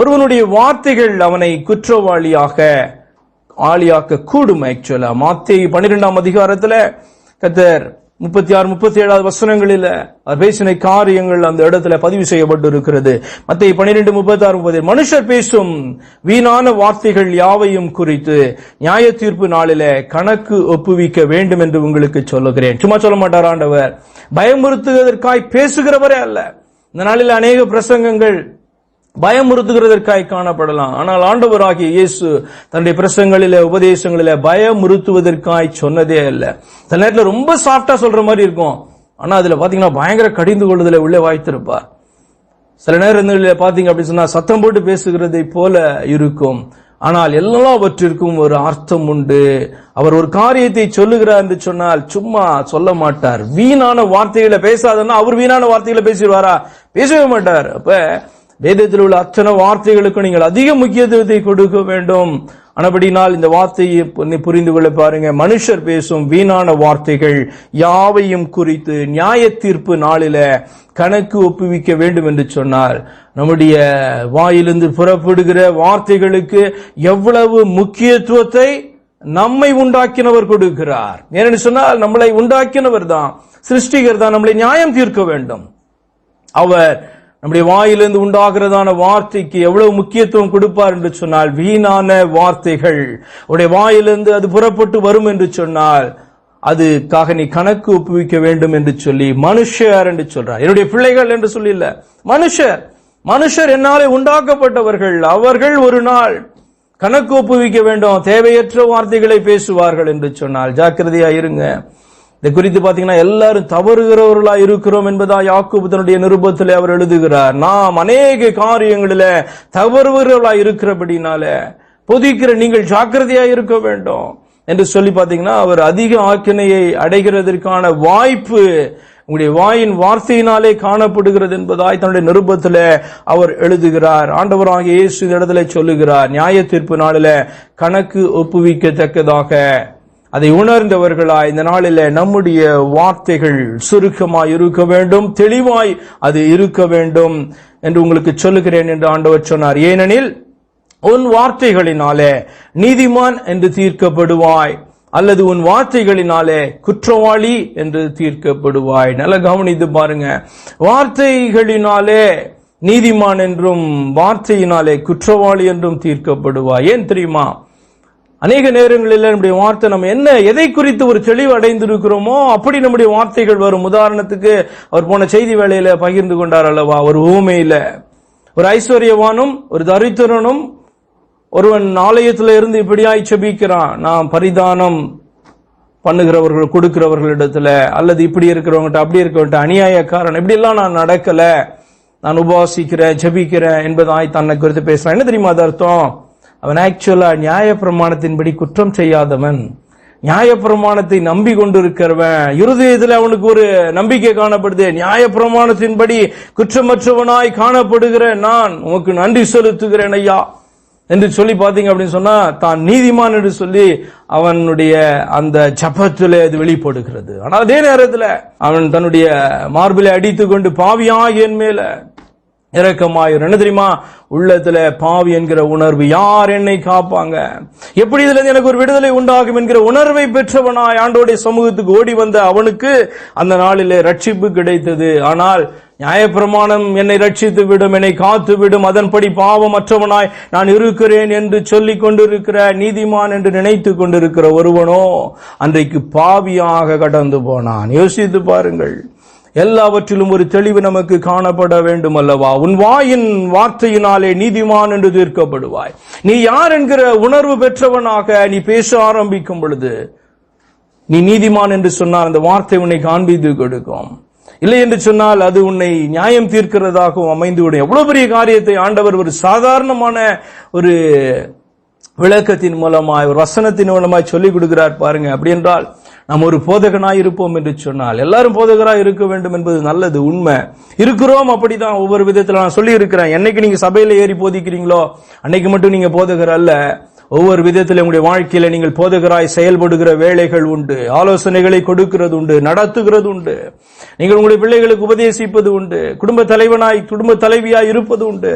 ஒருவனுடைய வார்த்தைகள் அவனை குற்றவாளியாக ஆளியாக்க கூடும் ஆக்சுவலா மாத்தேயு பன்னிரெண்டாம் அதிகாரத்துல கத்தர் முப்பத்தி ஆறு முப்பத்தி ஏழாவது வசனங்களில் அவர் பேசின காரியங்கள் அந்த இடத்துல பதிவு செய்யப்பட்டு இருக்கிறது மத்திய பன்னிரெண்டு முப்பத்தி ஆறு முப்பது மனுஷர் பேசும் வீணான வார்த்தைகள் யாவையும் குறித்து நியாய தீர்ப்பு நாளில கணக்கு ஒப்புவிக்க வேண்டும் என்று உங்களுக்கு சொல்லுகிறேன். சும்மா சொல்ல மாட்டார் ஆண்டவர். பயமுறுத்துவதற்காய் பேசுகிறவரே அல்ல. இந்த நாளில் அநேக பிரசங்கங்கள் பயமுறுத்துகிறதற்காய் காணப்படலாம். ஆனால் ஆண்டவராகிய இயேசு தன்னுடைய பிரசங்களில உபதேசங்களில பயமுறுத்துவதற்காய் சொன்னதே அல்ல. சில நேரத்தில் ரொம்ப சாஃப்டா சொல்ற மாதிரி இருக்கும். ஆனா அதுல பாத்தீங்கன்னா பயங்கர கடிந்து கொள்ளுதல உள்ளே வாய்த்திருப்பார். சில நேரங்களில் பாத்தீங்க அப்படின்னு சொன்னா சத்தம் போட்டு பேசுகிறதை போல இருக்கும். ஆனால் எல்லாவற்றிற்கும் ஒரு அர்த்தம் உண்டு. அவர் ஒரு காரியத்தை சொல்லுகிறார் என்று சொன்னால் சும்மா சொல்ல மாட்டார். வீணான வார்த்தைகளை பேசாதன்னா அவர் வீணான வார்த்தைகளை பேசிடுவாரா? பேசவே மாட்டார். அப்ப வேதத்தில் உள்ள அத்தனை வார்த்தைகளுக்கும் நீங்கள் அதிக முக்கியத்துவத்தை கொடுக்க வேண்டும். ஆனபடினால் இந்த வார்த்தையை புரிந்து கொள்ள பாருங்க. மனுஷர் பேசும் வீணான வார்த்தைகள் யாவையும் குறித்து நியாய தீர்ப்பு நாளில கணக்கு ஒப்புவிக்க வேண்டும் என்று சொன்னார். நம்முடைய வாயிலிருந்து புறப்படுகிற வார்த்தைகளுக்கு எவ்வளவு முக்கியத்துவத்தை நம்மை உண்டாக்கினவர் கொடுக்கிறார். ஏனென்று சொன்னால் நம்மளை உண்டாக்கினவர் தான் சிருஷ்டிகர் தான் நம்மளை நியாயம் தீர்க்க வேண்டும். அவர் நம்முடைய வாயிலிருந்து உண்டாகிறதான வார்த்தைக்கு எவ்வளவு முக்கியத்துவம் கொடுப்பார் என்று சொன்னால் வீணான வார்த்தைகள். உடைய வாயிலிருந்து அது புறப்பட்டு வரும் என்று சொன்னால் அதுக்காக நீ கணக்கு ஒப்புவிக்க வேண்டும் என்று சொல்லி மனுஷர் என்று சொல்றார். என்னுடைய பிள்ளைகள் என்று சொல்லி இல்ல. மனுஷர். மனுஷர் என்னாலே உண்டாக்கப்பட்டவர்கள். அவர்கள் ஒரு நாள் கணக்கு ஒப்புவிக்க வேண்டும். தேவையற்ற வார்த்தைகளை பேசுவார்கள் என்று சொன்னால் ஜாக்கிரதையா இருங்க. இதை குறித்து பாத்தீங்கன்னா எல்லாரும் தவறுகிறவர்களா இருக்கிறோம் என்பதா யாக்கூபு தன்னுடைய நிருபத்தில் அவர் எழுதுகிறார். நாம் அநேக காரியங்களில தவறுகிறவர்களா இருக்கிறபடினால பொதிக்கிற நீங்கள் ஜாக்கிரதையா இருக்க வேண்டும் என்று சொல்லி பாத்தீங்கன்னா அவர் அதிக ஆக்கினையை அடைகிறதற்கான வாய்ப்பு உங்களுடைய வாயின் வார்த்தையினாலே காணப்படுகிறது என்பதாய் தன்னுடைய நிருபத்தில் அவர் எழுதுகிறார். ஆண்டவராக இயேசு இடத்துல சொல்லுகிறார். நியாய தீர்ப்பு நாளில் கணக்கு ஒப்புவிக்கத்தக்கதாக அதை உணர்ந்தவர்களாய் இந்த நாளில நம்முடைய வார்த்தைகள் சுருக்கமாய் இருக்க வேண்டும் தெளிவாய் அது இருக்க வேண்டும் என்று உங்களுக்கு சொல்லுகிறேன் என்று ஆண்டவர் சொன்னார். ஏனெனில் உன் வார்த்தைகளினாலே நீதிமான் என்று தீர்க்கப்படுவாய் அல்லது உன் வார்த்தைகளினாலே குற்றவாளி என்று தீர்க்கப்படுவாய். நல்ல கவனித்து பாருங்க. வார்த்தைகளினாலே நீதிமான் என்றும் வார்த்தையினாலே குற்றவாளி என்றும் தீர்க்கப்படுவாய். ஏன் தெரியுமா? அநேக நேரங்களில் நம்முடைய வார்த்தை நம்ம என்ன எதை குறித்து ஒரு தெளிவு அடைந்திருக்கிறோமோ அப்படி நம்முடைய வார்த்தைகள் வரும். உதாரணத்துக்கு அவர் போன செய்தி வேலையில பகிர்ந்து கொண்டார் அல்லவா? ஒரு ஊமையில. ஒரு ஐஸ்வர்யவானும் ஒரு தரித்திரனும் ஒருவன் ஆலயத்தில் இருந்து இப்படியாய் செபிக்கிறான். நான் பரிதானம் பண்ணுகிறவர்கள் கொடுக்கிறவர்களிடத்துல அல்லது இப்படி இருக்கிறவங்ககிட்ட அப்படி இருக்கிறவங்ககிட்ட அநியாயக்காரன் இப்படி எல்லாம் நான் நடக்கல. நான் உபாசிக்கிறேன் ஜெபிக்கிறேன் என்பதாய் தன்னை குறித்து பேசுறேன். என்ன தெரியுமா அது அர்த்தம் அவன் ஆக்சுவலா நியாயப்பிரமாணத்தின்படி குற்றம் செய்யாதவன். நியாய பிரமாணத்தை நம்பி கொண்டிருக்கிறவன் இருதயத்தில் அவனுக்கு ஒரு நம்பிக்கை காணப்படுது. நியாயப்பிரமாணத்தின்படி குற்றமற்றவனாய் காணப்படுகிற நான் உனக்கு நன்றி செலுத்துகிறேன் ஐயா. என்று சொல்லி பாத்தீங்க அப்படின்னு சொன்னா தான் நீதிமான் என்று சொல்லி அவனுடைய அந்த ஜபத்திலே அது வெளிப்படுகிறது. ஆனால் அதே நேரத்தில் அவன் தன்னுடைய மார்பிலை அடித்துக்கொண்டு பாவியாக என் மேல இறக்கமாயிரும் என்ன தெரியுமா? உள்ளத்துல பாவி என்கிற உணர்வு யார் என்னை காப்பாங்க? எப்படி இதுல எனக்கு ஒரு விடுதலை உண்டாகும் என்கிற உணர்வை பெற்றவனாய் ஆண்டோடைய சமூகத்துக்கு ஓடி வந்த அவனுக்கு அந்த நாளிலே ரட்சிப்பு கிடைத்தது. ஆனால் நியாயப்பிரமாணம் என்னை ரட்சித்து விடும் என்னை காத்து விடும் அதன்படி பாவம் மற்றவனாய் நான் இருக்கிறேன் என்று சொல்லிக் கொண்டிருக்கிற நீதிமான் என்று நினைத்து கொண்டிருக்கிற ஒருவனோ அன்றைக்கு பாவியாக கடந்து போனான். யோசித்து பாருங்கள். எல்லாவற்றிலும் ஒரு தெளிவு நமக்கு காணப்பட வேண்டும் அல்லவா உன் வாயின் வார்த்தையினாலே நீதிமான் என்று தீர்க்கப்படுவாய். நீ யார் என்கிற உணர்வு பெற்றவனாக நீ பேச ஆரம்பிக்கும் பொழுது நீ நீதிமான் என்று சொன்னால் அந்த வார்த்தை உன்னை காண்பித்து கொடுக்கும். இல்லை என்று சொன்னால் அது உன்னை நியாயம் தீர்க்கிறதாகவும் அமைந்துவிடும். எவ்வளவு பெரிய காரியத்தை ஆண்டவர் ஒரு சாதாரணமான ஒரு விளக்கத்தின் மூலமாய் ஒரு வசனத்தின் மூலமாய் சொல்லிக் கொடுக்கிறார் பாருங்க. அப்படி என்றால் நாம் ஒரு போதகனாய் இருப்போம் என்று சொன்னால் எல்லாரும் போதகராக இருக்க வேண்டும் என்பது நல்லது உண்மை. இருக்கிறோம் அப்படிதான் ஒவ்வொரு விதத்தில் நான் சொல்லி இருக்கிறேன் என்னைக்கு நீங்க சபையில ஏறி போதிக்கிறீங்களோ அன்னைக்கு மட்டும் நீங்க போதகர் அல்ல. ஒவ்வொரு விதத்தில் உங்களுடைய வாழ்க்கையில நீங்கள் போதகராய் செயல்படுகிற வேலைகள் உண்டு ஆலோசனைகளை கொடுக்கிறது உண்டு நடத்துகிறது உண்டு. நீங்கள் உங்களுடைய பிள்ளைகளுக்கு உபதேசிப்பது உண்டு குடும்ப தலைவனாய் குடும்ப தலைவியாய் இருப்பது உண்டு.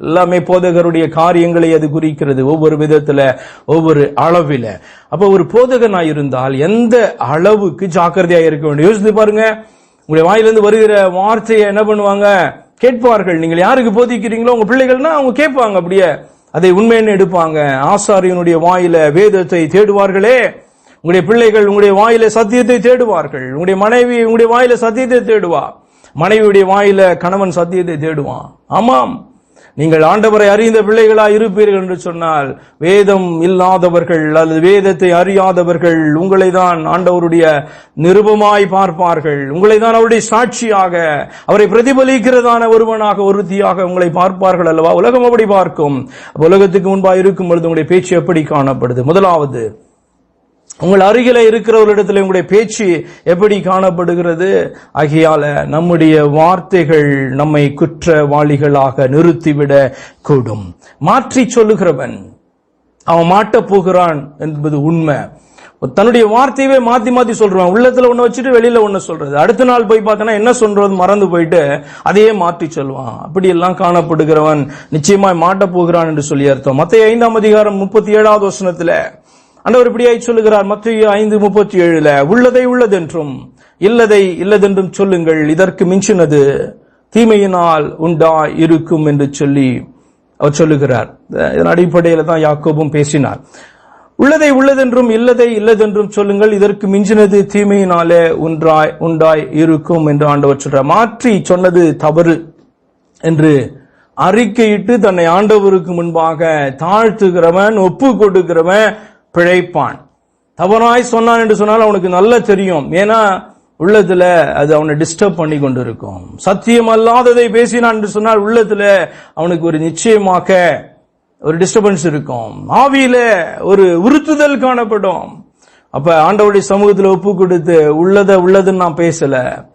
எல்லாமே போதகருடைய காரியங்களை அது குறிக்கிறது ஒவ்வொரு விதத்துல ஒவ்வொரு அளவில. அப்ப ஒரு போதகனா இருந்தால் எந்த அளவுக்கு ஜாக்கிரதையா இருக்க வேண்டும்? யோசித்து பாருங்க. உங்களுடைய வாயிலிருந்து வருகிற வார்த்தையை என்ன பண்ணுவாங்க? கேட்பார்கள். நீங்கள் யாருக்கு போதிக்கிறீங்களோ உங்க பிள்ளைகள்னா அவங்க கேட்பாங்க அப்படியே. அதை உண்மைன்னு எடுப்பாங்க. ஆசாரியனுடைய வாயில வேதத்தை தேடுவார்களே. உங்களுடைய பிள்ளைகள் உங்களுடைய வாயில சத்தியத்தை தேடுவார்கள். உங்களுடைய மனைவி உங்களுடைய வாயில சத்தியத்தை தேடுவா. மனைவியுடைய வாயில கணவன் சத்தியத்தை தேடுவான். ஆமாம். நீங்கள் ஆண்டவரை அறிந்த பிள்ளைகளாய் இருப்பீர்கள் என்று சொன்னால் வேதம் இல்லாதவர்கள் அல்லது வேதத்தை அறியாதவர்கள் உங்களை தான் ஆண்டவருடைய நிருபமாய் பார்ப்பார்கள். உங்களை தான் அவருடைய சாட்சியாக அவரை பிரதிபலிக்கிறதான ஒருவனாக ஒருத்தியாக உங்களை பார்ப்பார்கள் அல்லவா? உலகம் அப்படி பார்க்கும். உலகத்துக்கு முன்பாக இருக்கும் பொழுது உங்களுடைய பேச்சு எப்படி காணப்படுது? முதலாவது உங்கள் அருகில இருக்கிறவர்களிடத்தில் உங்களுடைய பேச்சு எப்படி காணப்படுகிறது? ஆகையால நம்முடைய வார்த்தைகள் நம்மை குற்றவாளிகளாக நிறுத்திவிட கூடும். மாற்றி சொல்லுகிறவன் அவன் மாட்டப் போகிறான் என்பது உண்மை. தன்னுடைய வார்த்தையவே மாத்தி மாத்தி சொல்றான். உள்ளத்துல ஒண்ணு வச்சுட்டு வெளியில ஒண்ணு சொல்றது. அடுத்த நாள் போய் பார்த்தனா என்ன சொல்றது? மறந்து போயிட்டு அதையே மாற்றி சொல்லுவான். அப்படி எல்லாம் காணப்படுகிறவன் நிச்சயமாய் மாட்டப் போகிறான் என்று சொல்லி அர்த்தம். மத்திய ஐந்தாம் அதிகாரம் முப்பத்தி ஏழாவது வசனத்துல அண்டவர் இப்படியாய் சொல்லுகிறார் மத்திய ஐந்து முப்பத்தி ஏழுல உள்ளதை உள்ளதென்றும் இல்லதை இல்லதென்றும் சொல்லுங்கள் இதற்கு மிஞ்சினது தீமையினால் உண்டா இருக்கும் என்று சொல்லி அவர் சொல்லுகிறார். இதன் அடிப்படையில தான் யாக்கோபும் பேசினார். உள்ளதை உள்ளதென்றும் இல்லதை இல்லதென்றும் சொல்லுங்கள் இதற்கு மிஞ்சினது தீமையினாலே உண்டாய் உண்டாய் இருக்கும் என்று ஆண்டவர் சொல்றார். மாற்றி சொன்னது தவறு என்று அறிக்கையிட்டு தன்னை ஆண்டவருக்கு முன்பாக தாழ்த்துகிறவன் ஒப்பு கொடுக்கிறவன் பிழைப்பான். தவறாய் சொன்னான் என்று சொன்னால் அவனுக்கு நல்லா தெரியும். ஏன்னா உள்ளத்துல அது அவனை டிஸ்டர்ப் பண்ணி கொண்டு இருக்கும் சத்தியம் அல்லாததை பேசினான் என்று சொன்னால் உள்ளத்துல அவனுக்கு ஒரு நிச்சயமாக ஒரு டிஸ்டர்பன்ஸ் இருக்கும். ஆவியில ஒரு உறுத்துதல் காணப்படும். அப்ப ஆண்டவருடைய சமூகத்தில் ஒப்பு கொடுத்து உள்ளத உள்ளதுன்னு நான் பேசல.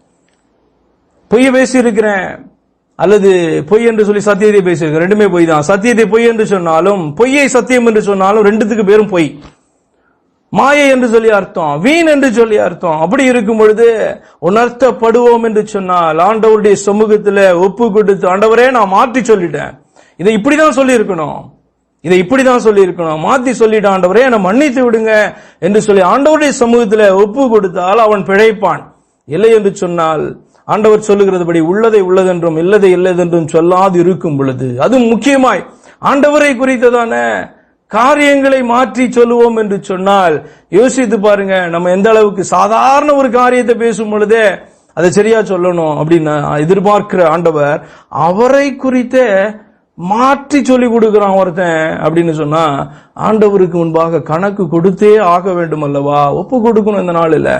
பொய்ய பேசி இருக்கிறேன் அல்லது பொய் என்று சொல்லி சத்தியத்தை பேசியிருக்கேன் ரெண்டுமே பொய் தான். சத்தியத்தை பொய் என்று சொன்னாலும் பொய்யை சத்தியம் என்று சொன்னாலும் ரெண்டுத்துக்கு பேரும் பொய். மாயை என்று சொல்லி அர்த்தம் வீண் என்று சொல்லி அர்த்தம். அப்படி இருக்கும் பொழுது உணர்த்தப்படுவோம் என்று சொன்னால் ஆண்டவருடைய சமூகத்துல ஒப்பு கொடுத்து ஆண்டவரே நான் மாற்றி சொல்லிட்டேன். இதை இப்படிதான் சொல்லி இருக்கணும் இதை இப்படிதான் சொல்லி இருக்கணும் மாத்தி சொல்லிட்டு ஆண்டவரே என்னை மன்னித்து விடுங்க என்று சொல்லி ஆண்டவருடைய சமூகத்துல ஒப்பு கொடுத்தால் அவன் பிழைப்பான். இல்லை என்று சொன்னால் ஆண்டவர் சொல்லுகிறதுபடி உள்ளதை உள்ளதென்றும் இல்லதை இல்லதென்றும் சொல்லாது இருக்கும் பொழுது அது முக்கியமாய் ஆண்டவரை குறித்ததான காரியங்களை மாற்றி சொல்லுவோம் என்று சொன்னால் யோசித்து பாருங்க நம்ம எந்த அளவுக்கு சாதாரண ஒரு காரியத்தை பேசும் பொழுதே அதை சரியா சொல்லணும் அப்படின்னு எதிர்பார்க்கிற ஆண்டவர் அவரை குறித்த மாற்றி சொல்லி கொடுக்குறான் ஒருத்தன் அப்படின்னு சொன்னா ஆண்டவருக்கு முன்பாக கணக்கு கொடுத்தே ஆக வேண்டும் அல்லவா ஒப்பு கொடுக்கணும் இந்த நாளில்.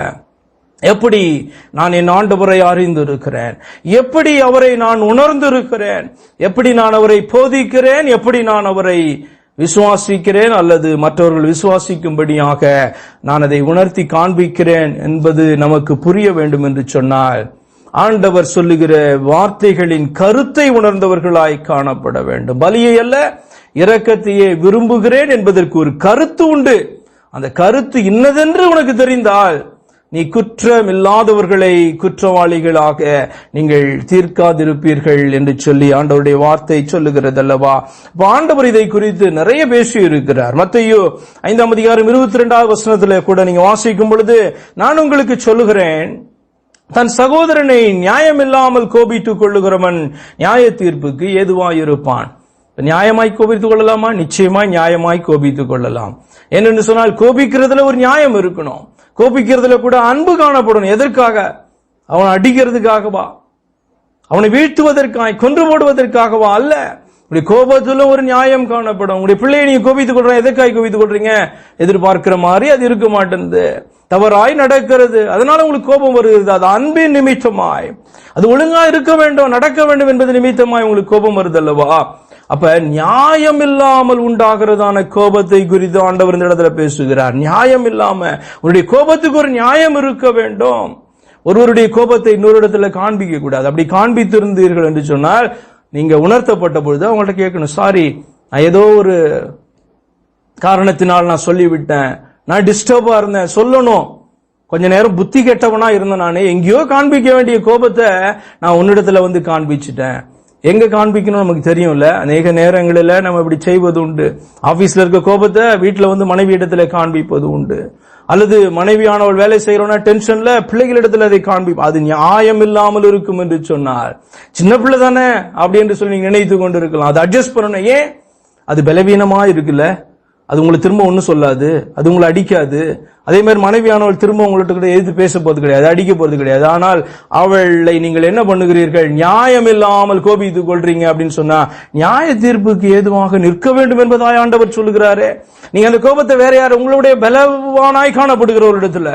எப்படி நான் என் ஆண்டவரை அறிந்திருக்கிறேன்? எப்படி அவரை நான் உணர்ந்திருக்கிறேன்? எப்படி நான் அவரை போதிக்கிறேன்? எப்படி நான் அவரை விசுவாசிக்கிறேன்? அல்லது மற்றவர்கள் விசுவாசிக்கும்படியாக நான் அதை உணர்த்தி காண்பிக்கிறேன் என்பது நமக்கு புரிய வேண்டும் என்று சொன்னால் ஆண்டவர் சொல்லுகிற வார்த்தைகளின் கருத்தை உணர்ந்தவர்களாய் காணப்பட வேண்டும். பலியை அல்ல இரக்கத்தையே விரும்புகிறேன் என்பதற்கு ஒரு கருத்து உண்டு. அந்த கருத்து இன்னதென்று உனக்கு தெரிந்தால் நீ குற்றம் இல்லாதவர்களை குற்றவாளிகளாக நீங்கள் தீர்க்காதிருப்பீர்கள் என்று சொல்லி ஆண்டவருடைய வார்த்தை சொல்லுகிறது அல்லவா ஆண்டவர் இதை குறித்து நிறைய பேசி இருக்கிறார் மத்தையோ ஐந்தாம் அதிகாரம் இருபத்தி ரெண்டாவது வசனத்துல கூட நீங்க வாசிக்கும் பொழுது நான் உங்களுக்கு சொல்லுகிறேன் தன் சகோதரனை நியாயமில்லாமல் கோபித்துக் கொள்ளுகிறவன் நியாய தீர்ப்புக்கு ஏதுவாயிருப்பான். நியாயமாய் கோபித்துக் கொள்ளலாமா? நிச்சயமாய் நியாயமாய் கோபித்துக் கொள்ளலாம். என்னென்னு சொன்னால் கோபிக்கிறதுல ஒரு நியாயம் இருக்கணும். கோபிக்கிறதுல கூட அன்பு காணப்படும். எதற்காக? அவன் அடிக்கிறதுக்காகவா? அவனை வீழ்த்துவதற்காக கொன்று போடுவதற்காகவா அல்ல. உங்களுடைய கோபத்துல ஒரு நியாயம் காணப்படும். உங்களுடைய பிள்ளையை நீங்க கோபித்துக் கொள்ற எதற்காக கோபித்துக் கொள்றீங்க? எதிர்பார்க்கிற மாதிரி அது இருக்க மாட்டேங்குது தவறாய் நடக்கிறது. அதனால உங்களுக்கு கோபம் வருகிறது. அது அன்பின் நிமித்தமாய். அது ஒழுங்கா இருக்க வேண்டும் நடக்க வேண்டும் என்பது நிமித்தமாய் உங்களுக்கு கோபம் வருது அல்லவா? அப்ப நியாயம் இல்லாமல் உண்டாகிறதான கோபத்தை குறித்து ஆண்டவர் இந்த இடத்துல பேசுகிறார். நியாயம் இல்லாம உன்னுடைய கோபத்துக்கு ஒரு நியாயம் இருக்க வேண்டும். ஒருவருடைய கோபத்தை இன்னொரு இடத்துல காண்பிக்க கூடாது. அப்படி காண்பித்திருந்தீர்கள் என்று சொன்னால் நீங்க உணர்த்தப்பட்ட பொழுது அவங்கள்ட்ட கேட்கணும் சாரி நான் ஏதோ ஒரு காரணத்தினால் நான் சொல்லிவிட்டேன். நான் டிஸ்டர்பா இருந்தேன். சொல்லணும். கொஞ்ச நேரம் புத்தி கெட்டவனா இருந்தேன் நானே. எங்கேயோ காண்பிக்க வேண்டிய கோபத்தை நான் உன்னிடத்துல வந்து காண்பிச்சிட்டேன். எங்க காண்பிக்கணும் நமக்கு தெரியும்ல? அநேக நேரங்களில் நம்ம இப்படி செய்வது உண்டு. ஆபீஸ்ல இருக்க கோபத்தை வீட்டில் வந்து மனைவி இடத்துல காண்பிப்பது உண்டு. அல்லது மனைவியானவள் வேலை செய்யறோம்னா டென்ஷன்ல பிள்ளைகளிடத்துல அதை காண்பிப்போம் அது நியாயம் இல்லாமல் இருக்கும் என்று சொன்னார். சின்ன பிள்ளை தானே அப்படி என்று சொல்லி நினைத்து கொண்டு இருக்கலாம் அதை அட்ஜஸ்ட் பண்ணணும். ஏன்? அது பலவீனமா இருக்குல்ல? அது உங்களை திரும்ப ஒன்றும் சொல்லாது. அது உங்களை அடிக்காது. அதே மாதிரி மனைவியானவள் திரும்ப உங்கள்கிட்ட கூட எதிர்த்து பேச போறது கிடையாது. அடிக்க போறது கிடையாது. ஆனால் அவளை நீங்கள் என்ன பண்ணுகிறீர்கள்? நியாயம் இல்லாமல் கோபித்துக் கொள்றீங்க அப்படின்னு சொன்னா நியாய தீர்ப்புக்கு ஏதுவாக நிற்க வேண்டும் என்பதாய் ஆண்டவர் சொல்லுகிறாரே. நீங்க அந்த கோபத்தை வேற யார்? உங்களுடைய பலவானாய் காணப்படுகிற ஒரு இடத்துல.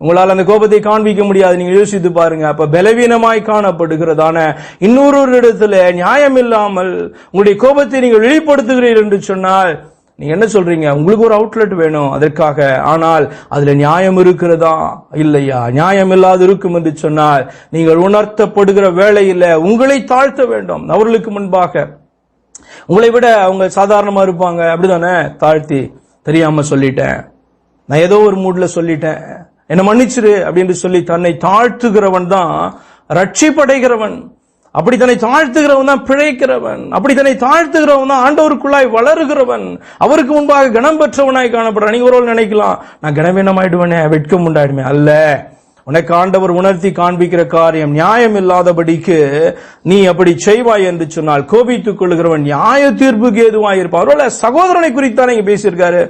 உங்களால் அந்த கோபத்தை காண்பிக்க முடியாது. நீங்க யோசித்து பாருங்க. அப்ப பலவீனமாய் காணப்படுகிறதான இன்னொரு ஒரு இடத்துல நியாயம் இல்லாமல் உங்களுடைய கோபத்தை நீங்கள் வெளிப்படுத்துகிறீர்கள் என்று சொன்னால் நீங்க என்ன சொல்றீங்க? உங்களுக்கு ஒரு அவுட்லெட் வேணும் அதற்காக. ஆனால் அதுல நியாயம் இருக்கிறதா? இல்லையா? நியாயம் இல்லாது இருக்கும் என்று சொன்னால் நீங்கள் உணர்த்தப்படுகிற வேலையில் உங்களை தாழ்த்த வேண்டும் அவர்களுக்கு முன்பாக. உங்களை விட அவங்க சாதாரணமா இருப்பாங்க. அப்படிதானே? தாழ்த்தி. தெரியாம சொல்லிட்டேன். நான் ஏதோ ஒரு மூட்ல சொல்லிட்டேன். என்ன மன்னிச்சிரு அப்படின்னு சொல்லி தன்னை தாழ்த்துகிறவன் தான் ரட்சிப்படைகிறவன். அப்படி தன்னை தாழ்த்துகிறவன் தான் பிழைக்கிறவன். அப்படி தன்னை தாழ்த்துகிறவன் தான் ஆண்டவருக்குள்ளாய் வளருகிறவன். அவருக்கு முன்பாக கணம் பெற்றவனாய் காணப்படுறான். நீங்க ஒரு நினைக்கலாம் நான் கனவீனமாயிடுவேனே வெட்கம் உண்டாயிடுமே. அல்ல. உனக்கு ஆண்டவர் உணர்த்தி காண்பிக்கிற காரியம் நியாயம் இல்லாதபடிக்கு நீ அப்படி செய்வாய் என்று சொன்னால் கோபித்துக் கொள்கிறவன் நியாய தீர்ப்புக்கு ஏதுவாய் இருப்பான். ஒருவேளை சகோதரனை குறித்தான் இங்க பேசியிருக்காரு.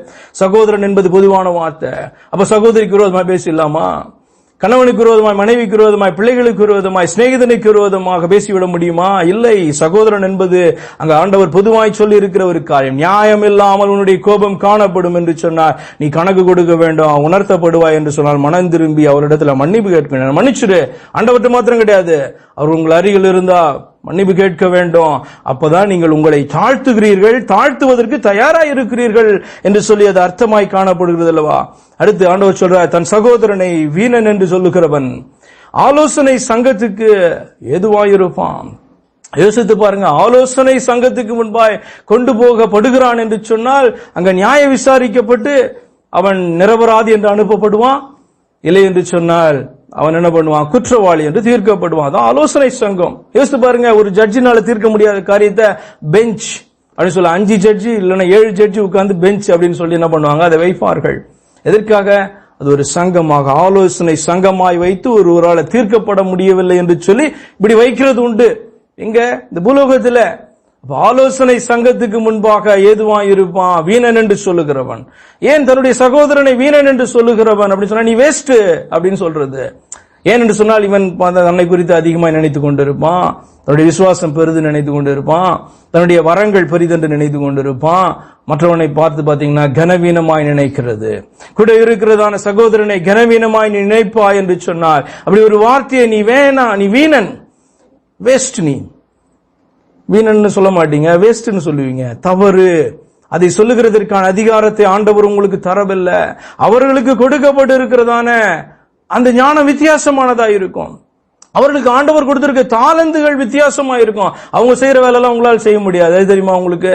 சகோதரன் என்பது பொதுவான வார்த்தை. அப்ப சகோதரிக்கு விரோதமா பேசிடலாமா கணவனுக்கு விரோதமாய் மனைவிக்கு விரோதமாய் பிள்ளைகளுக்கு விரோதமாய் சிநேகிதனுக்கு விரோதமாக பேசிவிட முடியுமா? இல்லை. சகோதரன் என்பது அங்கு ஆண்டவர் பொதுவாய் சொல்லி இருக்கிற ஒரு காரியம். நியாயம் இல்லாமல் உன்னுடைய கோபம் காணப்படும் என்று சொன்னார். நீ கணக்கு கொடுக்க வேண்டும் உணர்த்தப்படுவாய் என்று சொன்னால் மனம் திரும்பி அவரிடத்துல மன்னிப்பு கேட்க மன்னிச்சுடு. ஆண்டவர்கிட்ட மாத்திரம் கிடையாது. அவர் உங்கள் அருகில் இருந்தா மன்னிப்பு கேட்க வேண்டும். அப்பதான் நீங்கள் உங்களை தாழ்த்துகிறீர்கள் தாழ்த்துவதற்கு தயாரா இருக்கிறீர்கள் என்று சொல்லி அது அர்த்தமாய் காணப்படுகிறது அல்லவா? அடுத்து ஆண்டவர் சொல்றார் தன் சகோதரனை வீணன் என்று சொல்லுகிறவன் ஆலோசனை சங்கத்துக்கு எதுவாயிருப்பான் யோசித்து பாருங்க ஆலோசனை சங்கத்துக்கு முன்பாய் கொண்டு போகப்படுகிறான் என்று சொன்னால் அங்க நியாய விசாரிக்கப்பட்டு அவன் நிரபராதி என்று அனுப்பப்படுவான்? இல்லை என்று சொன்னால் அவன் என்ன பண்ணுவான்? குற்றவாளி என்று தீர்க்கப்படுவான். அதான் ஆலோசனை சங்கம். யோசித்து பாருங்க ஒரு ஜட்ஜினால தீர்க்க முடியாத காரியத்தை பெஞ்ச் அப்படின்னு சொல்ல அஞ்சு ஜட்ஜி இல்லைன்னா ஏழு ஜட்ஜி உட்கார்ந்து பெஞ்ச் அப்படின்னு சொல்லி என்ன பண்ணுவாங்க? அதை வைப்பார்கள். எதற்காக? அது ஒரு சங்கமாக ஆலோசனை சங்கமாய் வைத்து ஒரு ஒரு ஆளை தீர்க்கப்பட முடியவில்லை என்று சொல்லி இப்படி வைக்கிறது உண்டு. இங்க இந்த பூலோகத்துல ஆலோசனை சங்கத்துக்கு முன்பாக ஏதுவாய் இருப்பான்? வீணன் என்று சொல்லுகிறவன். ஏன் தன்னுடைய சகோதரனை வீணன் என்று சொல்லுகிறவன்? அப்படின்னு சொன்னா நீ வேஸ்ட் அப்படின்னு சொல்றது. ஏன் என்று சொன்னால் இவன் தன்னை குறித்து அதிகமாக நினைத்து கொண்டிருப்பான். தன்னுடைய விசுவாசம் பெரிது நினைத்து கொண்டிருப்பான். தன்னுடைய வரங்கள் பெரிதென்று நினைத்து கொண்டிருப்பான். மற்றவனை பார்த்து பார்த்தீங்கன்னா கனவீனமாய் நினைக்கிறது. கூட இருக்கிறதான சகோதரனை கனவீனமாய் நீ நினைப்பாய் என்று சொன்னார் அப்படி ஒரு வார்த்தையை நீ வேணா நீ வீணன். வேஸ்ட் நீ. வீணன்னு சொல்ல மாட்டீங்க வேஸ்ட்னு சொல்லுவீங்க. தவறு. அதை சொல்லுகிறதற்கான அதிகாரத்தை ஆண்டவர் உங்களுக்கு தரவில்லை. அவர்களுக்கு கொடுக்கப்பட்டு இருக்கிறதான அந்த ஞானம் வித்தியாசமானதா இருக்கும். அவர்களுக்கு ஆண்டவர் கொடுத்திருக்க தாளந்துகள் வித்தியாசமா இருக்கும். அவங்க செய்யற வேலையெல்லாம் உங்களால் செய்ய முடியாது. அது தெரியுமா உங்களுக்கு?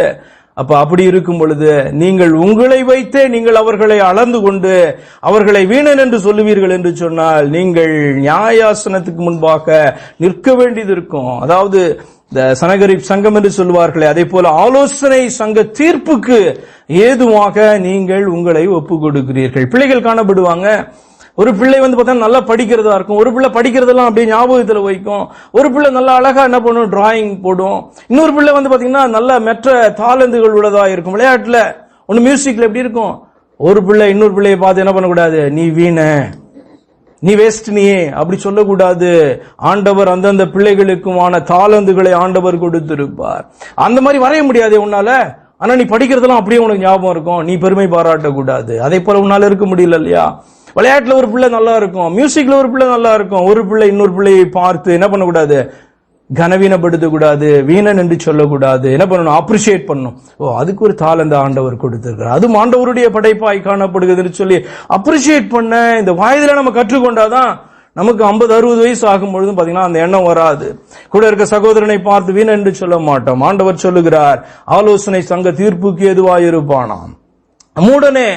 அப்ப அப்படி இருக்கும் பொழுது நீங்கள் உங்களை வைத்தே நீங்கள் அவர்களை அளந்து கொண்டு அவர்களை வீணன் என்று சொல்லுவீர்கள் என்று சொன்னால் நீங்கள் நியாயாசனத்துக்கு முன்பாக நிற்க வேண்டியது இருக்கும். அதாவது இந்த சனகரிப் சங்கம் என்று சொல்லுவார்களே அதே போல ஆலோசனை சங்க தீர்ப்புக்கு ஏதுவாக நீங்கள் உங்களை ஒப்பு கொடுக்கிறீர்கள் பிள்ளைகள் காணப்படுவாங்க. ஒரு பிள்ளை வந்து பார்த்தா நல்லா படிக்கிறதா இருக்கும். ஒரு பிள்ளை படிக்கிறதெல்லாம் அப்படியே ஞாபகத்தில் வைக்கும். ஒரு பிள்ளை நல்லா அழகா என்ன பண்ணும்? டிராயிங் போடும். இன்னொரு பிள்ளை வந்து பார்த்தீங்கன்னா நல்ல மெற்ற தாளந்துகள் உள்ளதா இருக்கும். விளையாட்டுல. ஒன்று மியூசிக்ல எப்படி இருக்கும்? ஒரு பிள்ளை இன்னொரு பிள்ளையை பார்த்து என்ன பண்ணக்கூடாது? நீ வீண. நீ வேஸ்ட் நீ அப்படி சொல்லக்கூடாது. ஆண்டவர் அந்தந்த பிள்ளைகளுக்குமான தாளந்துகளை ஆண்டவர் கொடுத்திருப்பார். அந்த மாதிரி வரைய முடியாது உன்னால. ஆனா நீ படிக்கிறதெல்லாம் அப்படியே உனக்கு ஞாபகம் இருக்கும். நீ பெருமை பாராட்டக்கூடாது. அதே போல உன்னால இருக்க முடியல இல்லையா? விளையாட்டுல ஒரு பிள்ளை நல்லா இருக்கும். மியூசிக்ல ஒரு பிள்ளை நல்லா இருக்கும். ஒரு பிள்ளை இன்னொரு பிள்ளையை பார்த்து என்ன பண்ணக்கூடாது? கனவீனப்படுத்த கூடாது வீணன் என்று சொல்லக்கூடாது. என்ன பண்ணணும்? அப்ரிஷியேட் பண்ணணும். ஓ அதுக்கு ஒரு தாளந்த ஆண்டவர் கொடுத்திருக்கிறார். அதுவும் ஆண்டவருடைய படைப்பாய் காணப்படுகிறதுன்னு சொல்லி அப்ரிஷியேட் பண்ண இந்த வயதுல நம்ம கற்றுக்கொண்டாதான் நமக்கு ஐம்பது அறுபது வயசு ஆகும் பொழுதும் பாத்தீங்கன்னா அந்த எண்ணம் வராது. கூட இருக்க சகோதரனை பார்த்து வீணன் என்று சொல்ல மாட்டோம். ஆண்டவர் சொல்லுகிறார் ஆலோசனை சங்க தீர்ப்புக்கு எதுவாயிருப்பானாம்? மூடனே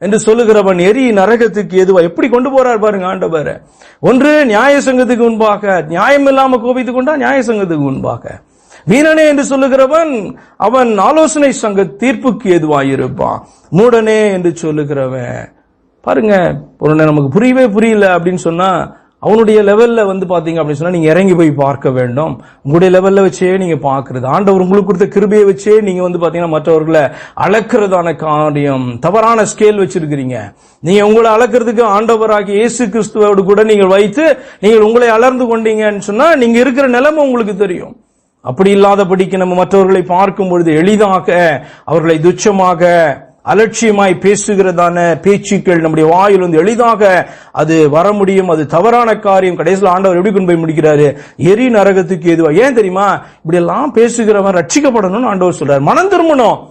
என்று சொல்லுகிறவன் எரி நரகத்துக்கு எதுவா? எப்படி கொண்டு போறார் பாருங்க ஆண்டவர். ஒன்று நியாய சங்கத்துக்கு முன்பாக நியாயம் இல்லாம கோபித்துக் கொண்டா நியாய சங்கத்துக்கு முன்பாக. வீணனே என்று சொல்லுகிறவன் அவன் ஆலோசனை சங்க தீர்ப்புக்கு எதுவாயிருப்பான். மூடனே என்று சொல்லுகிறவன். பாருங்க ஒரு நமக்கு புரியவே புரியல அப்படின்னு சொன்னா அவனுடைய லெவலில் வந்து பார்த்தீங்க அப்படின்னு சொன்னால் நீங்கள் இறங்கி போய் பார்க்க வேண்டும். உங்களுடைய லெவலில் வச்சே நீங்கள் பார்க்குறது. ஆண்டவர் உங்களுக்கு கொடுத்த கிருபையை வச்சே நீங்கள் வந்து பார்த்தீங்கன்னா மற்றவர்களை அளக்கிறதான காரியம் தவறான ஸ்கேல் வச்சிருக்கிறீங்க. நீங்கள் உங்களை அளக்கிறதுக்கு ஆண்டவராகி இயேசு கிறிஸ்துவோடு கூட நீங்கள் வைத்து நீங்கள் உங்களை அளர்ந்து கொண்டீங்கன்னு சொன்னால் நீங்கள் இருக்கிற நிலைமை உங்களுக்கு தெரியும். அப்படி இல்லாதபடிக்கு நம்ம மற்றவர்களை பார்க்கும் பொழுது எளிதாக அவர்களை துச்சமாக அலட்சியமாய் பேசுகிறதான பேச்சுக்கள் நம்முடைய வாயில் வந்து எளிதாக அது வர முடியும். அது தவறான காரியம். கடைசியில் ஆண்டவர் எப்படி கொண்டு போய் முடிக்கிறாரு? எரி நரகத்துக்கு எதுவா ஏன் தெரியுமா? இப்படி எல்லாம் பேசுகிறவன் ரட்சிக்கப்படணும்னு ஆண்டவர் சொல்றாரு. மனம் திரும்பணும்.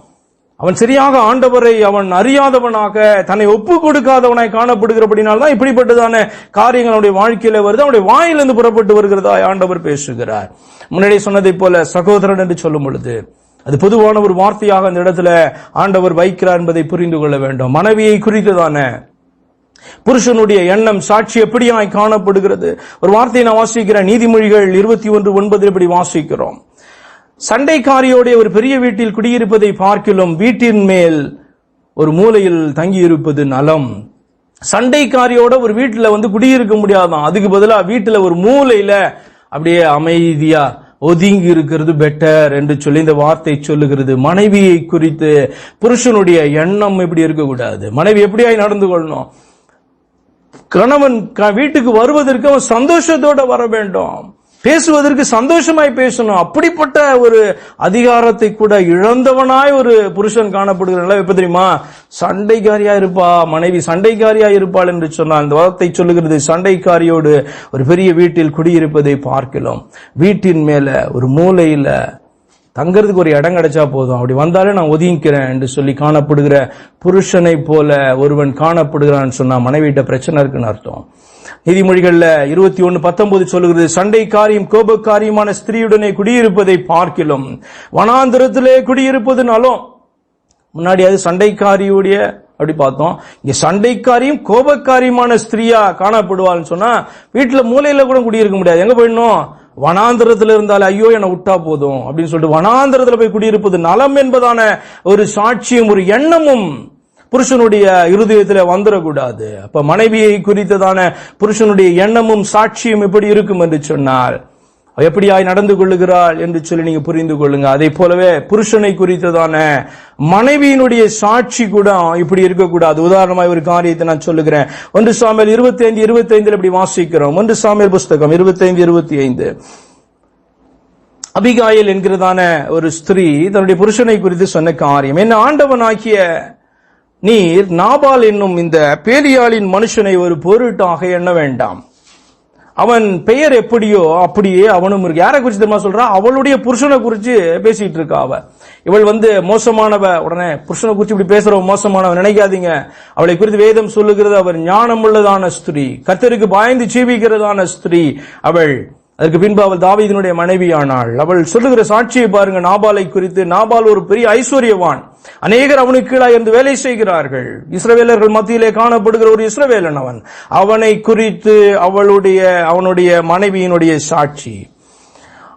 அவன் சரியாக ஆண்டவரை அவன் அறியாதவனாக தன்னை ஒப்பு கொடுக்காதவனாய் காணப்படுகிறபடினால்தான் தான் இப்படிப்பட்டதான காரியங்கள் அவனுடைய வாழ்க்கையில வருது. அவனுடைய வாயிலிருந்து புறப்பட்டு வருகிறதா ஆண்டவர் பேசுகிறார். முன்னாடி சொன்னதை போல சகோதரன் என்று சொல்லும் பொழுது அது பொதுவான ஒரு வார்த்தையாக அந்த இடத்துல ஆண்டவர் வைக்கிறார் என்பதை புரிந்து கொள்ள வேண்டும். மனைவியை குறித்ததான புருஷனுடைய எண்ணம் சாட்சி எப்படியாய் காணப்படுகிறது? ஒரு வார்த்தையை நான் வாசிக்கிறேன். நீதிமொழிகள் இருபத்தி ஒன்று ஒன்பதில் இப்படி வாசிக்கிறோம். சண்டைக்காரியோடைய ஒரு பெரிய வீட்டில் குடியிருப்பதை பார்க்கிலும் வீட்டின் மேல் ஒரு மூலையில் தங்கியிருப்பது நலம். சண்டைக்காரியோட ஒரு வீட்டில் வந்து குடியிருக்க முடியாதான். அதுக்கு பதிலாக வீட்டில் ஒரு மூலையில் அப்படியே அமைதியாக ஒதுங்கி இருக்கிறது பெட்டர் என்று சொல்லி இந்த வார்த்தை சொல்லுகிறது. மனைவியை குறித்து புருஷனுடைய எண்ணம் இப்படி இருக்கக்கூடாது. மனைவி எப்படியாய் நடந்து கொள்ளணும்? கணவன் வீட்டுக்கு வருவதற்கு அவன் சந்தோஷத்தோட வர வேண்டும். பேசுவதற்கு சந்தோஷமாய் பேசணும். அப்படிப்பட்ட ஒரு அதிகாரத்தை கூட இழந்தவனாய் ஒரு புருஷன் காணப்படுகிற நிலை எப்ப தெரியுமா? சண்டைக்காரியா இருப்பா மனைவி சண்டைக்காரியா இருப்பாள் என்று சொன்னால் இந்த வார்த்தை சொல்லுகிறது சண்டைக்காரியோடு ஒரு பெரிய வீட்டில் குடியிருப்பதை பார்க்கலாம். வீட்டின் மேல ஒரு மூலையில தங்கறதுக்கு ஒரு இடம் கிடைச்சா போதும். அப்படி வந்தாலே நான் ஒதுங்கிக்கிறேன் என்று சொல்லி காணப்படுகிற புருஷனை போல ஒருவன் காணப்படுகிறான்னு சொன்னா மனைவிட்ட பிரச்சனை இருக்குன்னு அர்த்தம். நீதிமொழிகள்ல இருபத்தி ஒன்னு பத்தொன்பது சொல்லுகிறது சண்டைக்காரியும் கோபக்காரியுமான ஸ்திரீயுடனே குடியிருப்பதை பார்க்கிலும் வனாந்திரத்திலே குடியிருப்பதுனாலும் முன்னாடி அது சண்டைக்காரியுடைய அப்படி பார்த்தோம் இங்க சண்டைக்காரியும் கோபக்காரியுமான ஸ்திரீயா காணப்படுவாள்னு சொன்னா வீட்டுல மூலையில கூட குடியிருக்க முடியாது. எங்க போயிடணும்? வனாந்திரத்தில் இருந்தாலே ஐயோ என்னை விட்டா போதும் அப்படின்னு சொல்லிட்டு வனாந்திரத்தில் போய் குடியிருப்பது நலம் என்பதான ஒரு சாட்சியும் ஒரு எண்ணமும் புருஷனுடைய இருதயத்துல வந்துடக்கூடாது. அப்ப மனைவியை குறித்ததான புருஷனுடைய எண்ணமும் சாட்சியும் எப்படி இருக்கும் என்று சொன்னால் எப்படியாய் நடந்து கொள்ளுகிறாள் என்று சொல்லி நீங்க புரிந்து கொள்ளுங்க. அதே போலவே புருஷனை குறித்ததான மனைவியினுடைய சாட்சி கூட இப்படி இருக்கக்கூடாது. உதாரணமாய் ஒரு காரியத்தை நான் சொல்லுகிறேன். ஒன்று சாமியல் இருபத்தி ஐந்து இருபத்தி ஐந்துல இப்படி வாசிக்கிறோம். ஒன்று சாமியல் புஸ்தகம் இருபத்தி ஐந்து இருபத்தி ஐந்து அபிகாயில் என்கிறதான ஒரு ஸ்திரீ தன்னுடைய புருஷனை குறித்து சொன்ன காரியம். என்ன ஆண்டவனாக்கிய நீர் நாபால் என்னும் இந்த பேலியாளின் மனுஷனை ஒரு பொருட்டாக எண்ண வேண்டாம். அவன் பெயர் எப்படியோ அப்படியே அவனும் இருக்கு. யாரை குறிச்சு தெரியுமா சொல்றா? அவளுடைய புருஷனை குறிச்சு பேசிட்டு இருக்கா அவ. இவள் வந்து மோசமானவ. உடனே புருஷனை குறிச்சு இப்படி பேசுறவ மோசமானவ நினைக்காதீங்க. அவளை குறித்து வேதம் சொல்லுகிறது அவர் ஞானமுள்ளதான ஸ்திரீ. கத்தருக்கு பாய்ந்து ஜீவிக்கிறதான ஸ்திரீ. அவள் அதற்கு பின்பு அவள் தாவீதினுடைய மனைவியானாள். அவள் சொல்லுகிற சாட்சியை பாருங்க நாபாலை குறித்து. நாபால் ஒரு பெரிய ஐஸ்வர்யவான். அநேகர் அவனுக்கு கீழாக இருந்து வேலை செய்கிறார்கள். இஸ்ரவேலர்கள் மத்தியிலே காணப்படுகிற ஒரு இஸ்ரவேலன் அவன். அவனை குறித்து அவளுடைய அவனுடைய மனைவியினுடைய சாட்சி.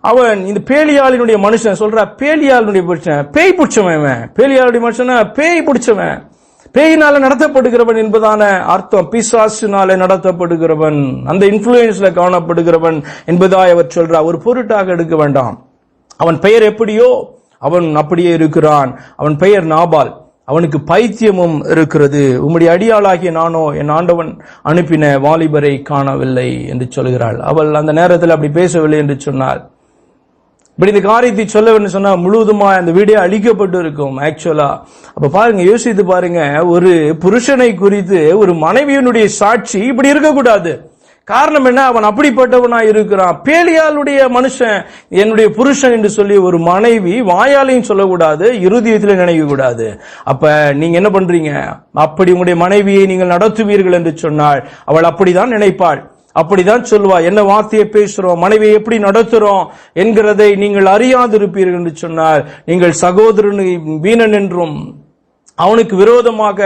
அவன் இந்த பேலியாளினுடைய மனுஷன் சொல்ற பேலியாளினுடைய புருஷன் பேய் பிடிச்சவன் பேலியாளுடைய மனுஷனா பேய் பிடிச்சவன். பேயினால நடத்தப்படுகிறவன் என்பதான அர்த்தம். பிசாசினால நடத்தப்படுகிறவன் அந்த இன்ஃபுளுயன்ஸ்ல காணப்படுகிறவன் என்பதாய் அவர் சொல்றார் ஒரு பொருட்டாக எடுக்க வேண்டாம். அவன் பெயர் எப்படியோ அவன் அப்படியே இருக்கிறான். அவன் பெயர் நாபால். அவனுக்கு பைத்தியமும் இருக்கிறது. உம்முடைய அடியாளாகிய நானோ என் ஆண்டவன் அனுப்பின வாலிபரை காணவில்லை என்று சொல்கிறாள். அவள் அந்த நேரத்தில் அப்படி பேசவில்லை என்று சொன்னாள். இப்படி இந்த காரியத்தை சொல்ல வேண்டும் சொன்னா முழுவதுமா அந்த வீடே அழிக்கப்பட்டு இருக்கும் ஆக்சுவலா அப்ப பாருங்க யோசித்து பாருங்க ஒரு புருஷனை குறித்து ஒரு மனைவியினுடைய சாட்சி இப்படி இருக்கக்கூடாது. காரணம் என்ன? அவன் அப்படிப்பட்டவனா இருக்கிறான். பேலியாளுடைய மனுஷன் என்னுடைய புருஷன் என்று சொல்லி ஒரு மனைவி வாயாலையும் சொல்லக்கூடாது இருதயத்திலும் நினைக்க கூடாது அப்ப நீங்க என்ன பண்றீங்க? அப்படி உங்களுடைய மனைவியை நீங்கள் நடத்துவீர்கள் என்று சொன்னால் அவள் அப்படிதான் நினைப்பாள். அப்படிதான் சொல்லுவா என்ன வார்த்தையை பேசுறோம் மனைவியை எப்படி நடத்துறோம் என்கிறதை நீங்கள் அறியாதிருப்பீர்கள் என்று சொன்னார் நீங்கள் சகோதரனை வீணன் என்றும் அவனுக்கு விரோதமாக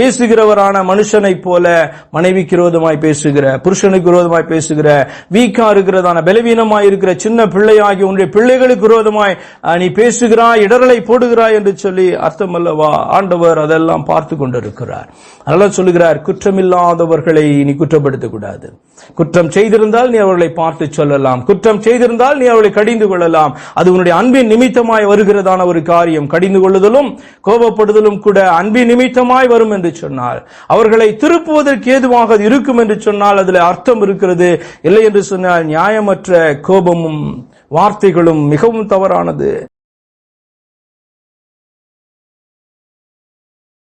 பேசுகிறவரான மனுஷனைப் போல மனைவிக்கு விரோதமாய் பேசுகிற புருஷனுக்கு விரோதமாய் பேசுகிற வீக்கா இருக்கிறதான பலவீனமாய் இருக்கிற சின்ன பிள்ளையாகி உன்னுடைய பிள்ளைகளுக்கு விரோதமாய் நீ பேசுகிறாய் இடரலை போடுகிறாய் என்று சொல்லி அர்த்தம் அல்லவா ஆண்டவர் அதெல்லாம் பார்த்து கொண்டிருக்கிறார். அதனால சொல்லுகிறார் குற்றமில்லாதவர்களை நீ குற்றப்படுத்தக் கூடாது குற்றம் செய்திருந்தால் நீ அவர்களை பார்த்து சொல்லலாம். குற்றம் செய்திருந்தால் நீ அவர்களை கடிந்து கொள்ளலாம். அது உன்னுடைய அன்பின் நிமித்தமாய் வருகிறதான ஒரு காரியம். கடிந்து கொள்ளுதலும் கோபப்படுதலும் கூட அன்பின் நிமித்தமாய் வரும் என்று சொன்னால் அவர்களை திருப்புவதற்கு ஏதுவாக இருக்கும் என்று சொன்னால் அதில் அர்த்தம் இருக்கிறது. இல்லை என்று சொன்னால் நியாயமற்ற கோபமும் வார்த்தைகளும் மிகவும் தவறானது.